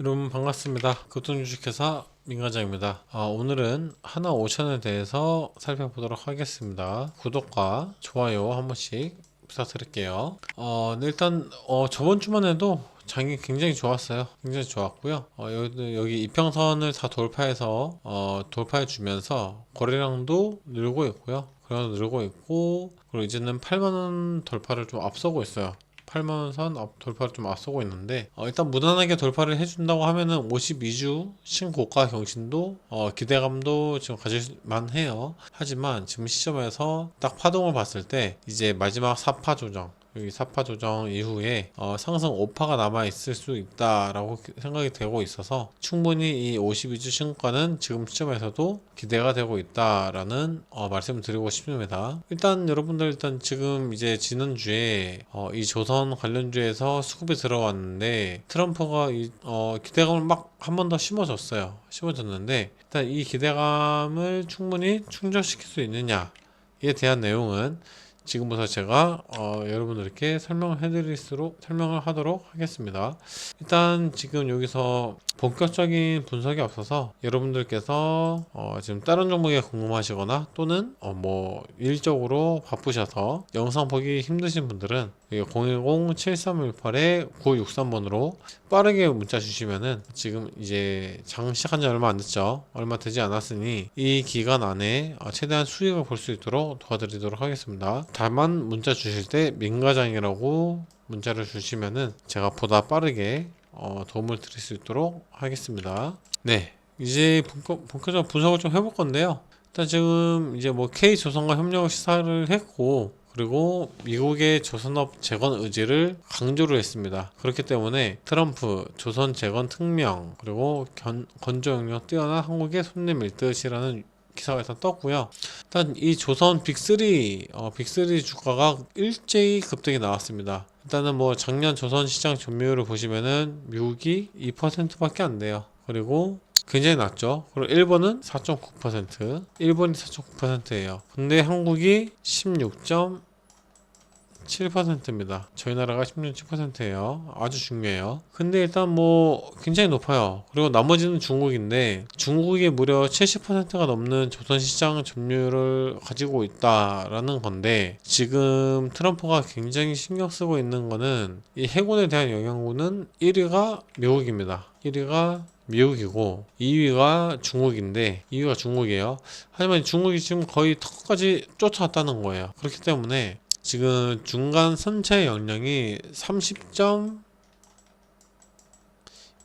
여러분 반갑습니다. 교통주식회사 민과장입니다. 아, 오늘은 하나 5천에 대해서 살펴보도록 하겠습니다. 구독과 좋아요 한 번씩 부탁드릴게요. 어, 네, 일단 어, 저번 주만 해도 장이 굉장히 좋았어요. 굉장히 좋았고요. 어, 여기, 여기 이평선을 다 돌파해서 어, 돌파해 주면서 거래량도 늘고 있고요. 거래량 늘고 있고 그리고 이제는 8만 원 돌파를 좀 앞서고 있어요. 8만원 선 앞- 돌파를 좀 앞서고 있는데 어, 일단 무난하게 돌파를 해준다고 하면은 52주 신고가 경신도 어, 기대감도 지금 가질만 해요. 하지만 지금 시점에서 딱 파동을 봤을 때 이제 마지막 4파 조정 여기 4파 조정 이후에 어, 상승 5파가 남아 있을 수 있다라고 생각이 되고 있어서 충분히 이 52주 신고가는 지금 시점에서도 기대가 되고 있다라는 어, 말씀을 드리고 싶습니다. 일단 여러분들 일단 지금 이제 지난주에 어, 이 조선 관련주에서 수급이 들어왔는데 트럼프가 이, 어, 기대감을 막 한 번 더 심어줬어요. 심어줬는데 일단 이 기대감을 충분히 충족시킬 수 있느냐에 대한 내용은 지금부터 제가 어, 여러분들께 설명을 해드릴수록 설명을 하도록 하겠습니다. 일단 지금 여기서 본격적인 분석이 없어서 여러분들께서 어, 지금 다른 종목에 궁금하시거나 또는 어, 뭐 일적으로 바쁘셔서 영상 보기 힘드신 분들은 010-7318-963번으로 빠르게 문자 주시면은 지금 이제 장 시작한 지 얼마 안 됐죠. 얼마 되지 않았으니 이 기간 안에 어, 최대한 수익을 볼 수 있도록 도와드리도록 하겠습니다. 다만 문자 주실 때 민가장이라고 문자를 주시면은 제가 보다 빠르게 어, 도움을 드릴 수 있도록 하겠습니다. 네, 이제 본격, 본격적으로 분석을 좀 해볼 건데요. 일단 지금 이제 뭐 K 조선과 협력을 시사를 했고 그리고 미국의 조선업 재건 의지를 강조를 했습니다. 그렇기 때문에 트럼프 조선 재건 특명 그리고 견, 건조 영역 뛰어난 한국의 손님 일듯이라는 기사가 일단 떴고요. 일단 이 조선 빅3 어, 빅3 주가가 일제히 급등이 나왔습니다. 일단은 뭐 작년 조선 시장 점유율을 보시면은 미국이 2%밖에 안 돼요. 그리고 굉장히 낮죠. 그리고 일본은 4.9%, 일본이 4.9%예요. 근데 한국이 16.7%입니다. 저희 나라가 16.7%예요. 아주 중요해요. 근데 일단 뭐 굉장히 높아요. 그리고 나머지는 중국인데 중국이 무려 70%가 넘는 조선 시장 점유율을 가지고 있다라는 건데 지금 트럼프가 굉장히 신경 쓰고 있는 거는 이 해군에 대한 영향군은 1위가 미국입니다. 1위가 미국이고 2위가 중국인데 2위가 중국이에요. 하지만 중국이 지금 거의 턱까지 쫓아왔다는 거예요. 그렇기 때문에 지금 중간 선체 역량이 30점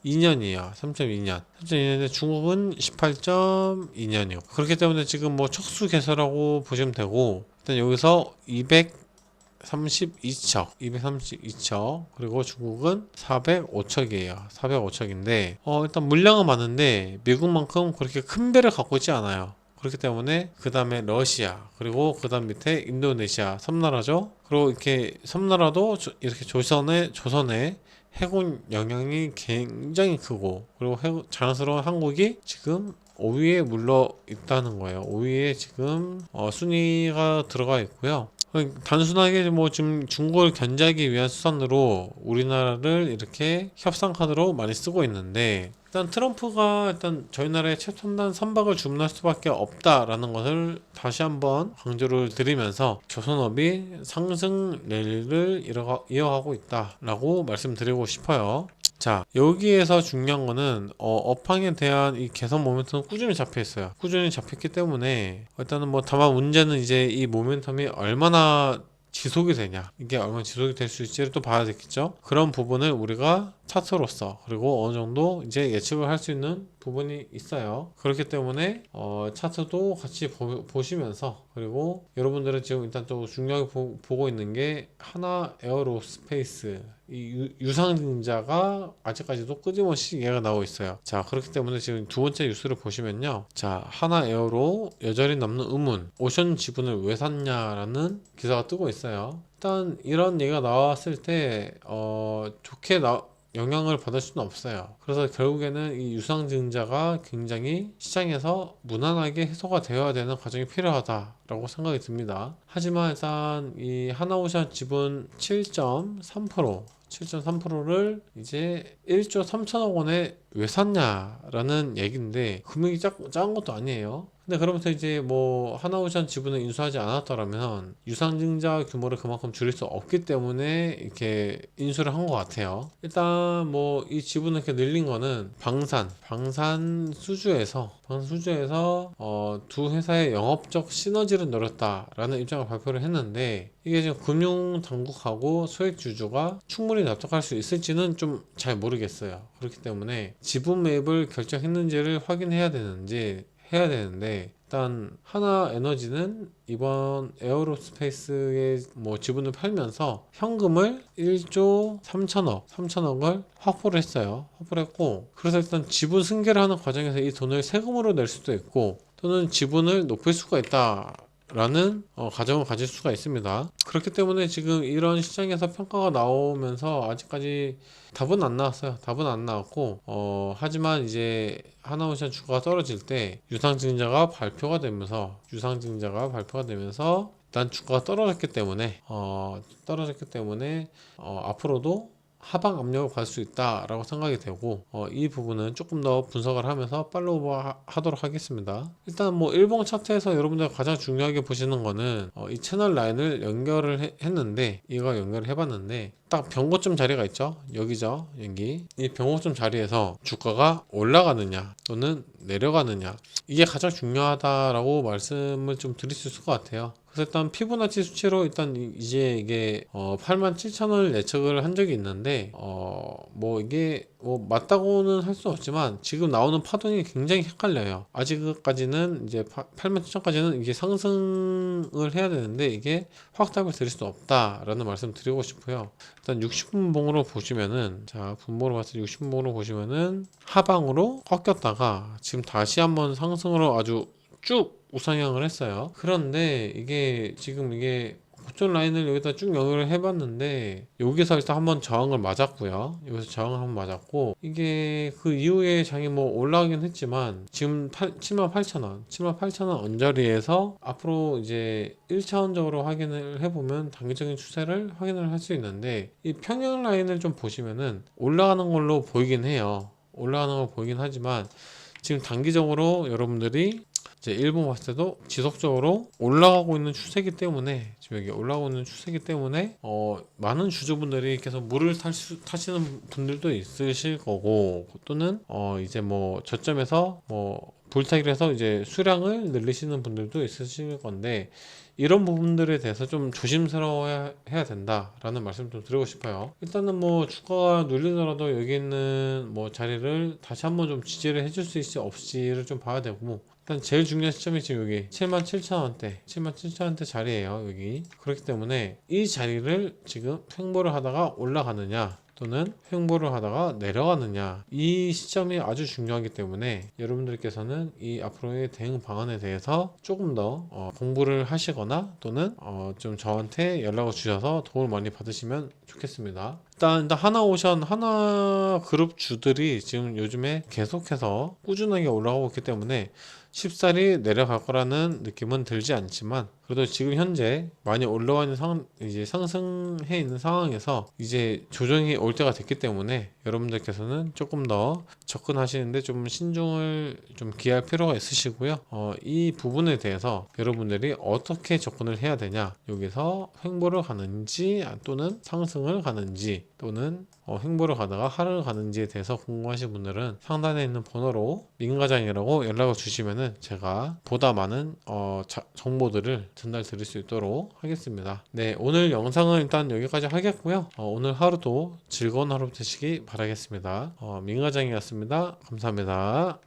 2년이에요. 3.2년. 3.2년인데 중국은 18.2년이요. 그렇기 때문에 지금 뭐 척수 개설하고 보시면 되고 일단 여기서 232척, 232척 그리고 중국은 405척이에요. 405척인데 어 일단 물량은 많은데 미국만큼 그렇게 큰 배를 갖고 있지 않아요. 그렇기 때문에 그 다음에 러시아 그리고 그 다음 밑에 인도네시아 섬나라죠. 그리고 이렇게 섬나라도 조- 이렇게 조선의 조선의 해군 영향이 굉장히 크고 그리고 해군- 자연스러운 한국이 지금 5위에 물러 있다는 거예요. 5위에 지금 어, 순위가 들어가 있고요. 어, 단순하게 뭐 지금 중국을 견제하기 위한 수단으로 우리나라를 이렇게 협상 카드로 많이 쓰고 있는데 일단 트럼프가 일단 저희 나라에 최첨단 선박을 주문할 수밖에 없다라는 것을 다시 한번 강조를 드리면서 조선업이 상승 랠리를 이어가- 이어가고 있다라고 말씀드리고 싶어요. 자, 여기에서 중요한 거는 어, 업황에 대한 이 개선 모멘텀은 꾸준히 잡혀 있어요. 꾸준히 잡혔기 때문에 일단은 뭐 다만 문제는 이제 이 모멘텀이 얼마나 지속이 되냐. 이게 얼마나 지속이 될 수 있지를 또 봐야 되겠죠? 그런 부분을 우리가 차트로서 그리고 어느 정도 이제 예측을 할 수 있는 부분이 있어요. 그렇기 때문에 어, 차트도 같이 보, 보시면서 그리고 여러분들은 지금 일단 또 중요하게 보, 고 있는 게 하나 에어로스페이스 이 유, 유상증자가 아직까지도 끊임없이 얘가 나오고 있어요. 자 그렇기 때문에 지금 두 번째 뉴스를 보시면요. 자 하나 에어로 여전히 남는 의문 오션 지분을 왜 샀냐라는 기사가 뜨고 있어요. 일단 이런 얘기가 나왔을 때 어, 좋게 나 영향을 받을 수는 없어요. 그래서 결국에는 이 유상증자가 굉장히 시장에서 무난하게 해소가 되어야 되는 과정이 필요하다라고 생각이 듭니다. 하지만 일단 이 하나오션 지분 7.3% 7.3%를 이제 1조 3천억 원에 왜 샀냐라는 얘기인데 금액이 작, 작은 것도 아니에요. 근데 그러면서 이제 뭐 하나오션 지분을 인수하지 않았더라면 유상증자 규모를 그만큼 줄일 수 없기 때문에 이렇게 인수를 한 것 같아요. 일단 뭐 이 지분을 이렇게 늘린 거는 방산, 방산 수주에서 방산 수주에서 어, 두 회사의 영업적 시너지를 노렸다라는 입장을 발표를 했는데 이게 지금 금융 당국하고 소액 주주가 충분히 납득할 수 있을지는 좀 잘 모르겠어요. 그렇기 때문에 지분 매입을 결정했는지를 확인해야 되는지 해야 되는데 일단 하나 에너지는 이번 에어로스페이스의 뭐 지분을 팔면서 현금을 1조 3천억, 3천억을 확보를 했어요. 확보를 했고 그래서 일단 지분 승계를 하는 과정에서 이 돈을 세금으로 낼 수도 있고 또는 지분을 높일 수가 있다. 라는 어, 가정을 가질 수가 있습니다. 그렇기 때문에 지금 이런 시장에서 평가가 나오면서 아직까지 답은 안 나왔어요. 답은 안 나왔고 어, 하지만 이제 하나오션 주가가 떨어질 때 유상증자가 발표가 되면서 유상증자가 발표가 되면서 일단 주가가 떨어졌기 때문에 어, 떨어졌기 때문에 어, 앞으로도 하방 압력을 받을 수 있다라고 생각이 되고 어, 이 부분은 조금 더 분석을 하면서 팔로우 하- 하도록 하겠습니다. 일단 뭐 일봉 차트에서 여러분들 가장 중요하게 보시는 거는 어, 이 채널 라인을 연결을 해- 했는데 이거 연결을 해봤는데 딱 변고점 자리가 있죠? 여기죠? 여기. 이 변고점 자리에서 주가가 올라가느냐 또는 내려가느냐 이게 가장 중요하다라고 말씀을 좀 드릴 수 있을 것 같아요 그래서 일단 피보나치 수치로 일단 이- 이제 이게 어 8만 7천 원을 예측을 한 적이 있는데 어 뭐 이게 뭐 맞다고는 할수 없지만 지금 나오는 파동이 굉장히 헷갈려요. 아직까지는 이제 8만 7천까지는 이게 상승을 해야 되는데 이게 확답을 드릴 수 없다라는 말씀 드리고 싶고요. 일단 60분 봉으로 보시면은 자 분모로 봤을 때 60분 봉으로 보시면은 하방으로 꺾였다가 지금 다시 한번 상승으로 아주 쭉 우상향을 했어요. 그런데 이게 지금 이게 고점 라인을 여기다 쭉 연결을 해봤는데 여기서 일단 한번 저항을 맞았고요. 여기서 저항을 한번 맞았고 이게 그 이후에 장이 뭐 올라가긴 했지만 지금 8, 78,000원, 78,000원 언저리에서 앞으로 이제 1차원적으로 확인을 해보면 단기적인 추세를 확인을 할 수 있는데 이 평형 라인을 좀 보시면은 올라가는 걸로 보이긴 해요. 올라가는 걸 보이긴 하지만 지금 단기적으로 여러분들이 이제 일본 봤을 때도 지속적으로 올라가고 있는 추세이기 때문에 지금 여기 올라가고 있는 추세이기 때문에 어 많은 주주분들이 계속 물을 타시, 타시는 분들도 있으실 거고 또는 어 이제 뭐 저점에서 뭐 불타기를 해서 이제 수량을 늘리시는 분들도 있으실 건데 이런 부분들에 대해서 좀 조심스러워야 해야 된다라는 말씀 좀 드리고 싶어요. 일단은 뭐 주가가 눌리더라도 여기 있는 뭐 자리를 다시 한번 좀 지지를 해줄 수 있을지 없을지를 좀 봐야 되고 일단 제일 중요한 시점이 지금 여기 77,000원대 77,000원대 자리예요 여기 그렇기 때문에 이 자리를 지금 횡보를 하다가 올라가느냐 또는 횡보를 하다가 내려가느냐 이 시점이 아주 중요하기 때문에 여러분들께서는 이 앞으로의 대응 방안에 대해서 조금 더 어, 공부를 하시거나 또는 어, 좀 저한테 연락을 주셔서 도움을 많이 받으시면 좋겠습니다. 일단, 일단 하나오션 하나 그룹 주들이 지금 요즘에 계속해서 꾸준하게 올라가고 있기 때문에 쉽사리 내려갈 거라는 느낌은 들지 않지만 그래도 지금 현재 많이 올라와 있는 상 이제 상승해 있는 상황에서 이제 조정이 올 때가 됐기 때문에 여러분들께서는 조금 더 접근하시는데 좀 신중을 좀 기할 필요가 있으시고요. 어, 이 부분에 대해서 여러분들이 어떻게 접근을 해야 되냐 여기서 횡보를 가는지 또는 상승을 가는지 또는 어, 횡보를 가다가 하락을 가는지에 대해서 궁금하신 분들은 상단에 있는 번호로 민가장이라고 연락을 주시면은 제가 보다 많은 어, 자- 정보들을 전달 드릴 수 있도록 하겠습니다. 네, 오늘 영상은 일단 여기까지 하겠고요. 어, 오늘 하루도 즐거운 하루 되시기 바 라겠습니다. 어, 민가장이었습니다. 감사합니다.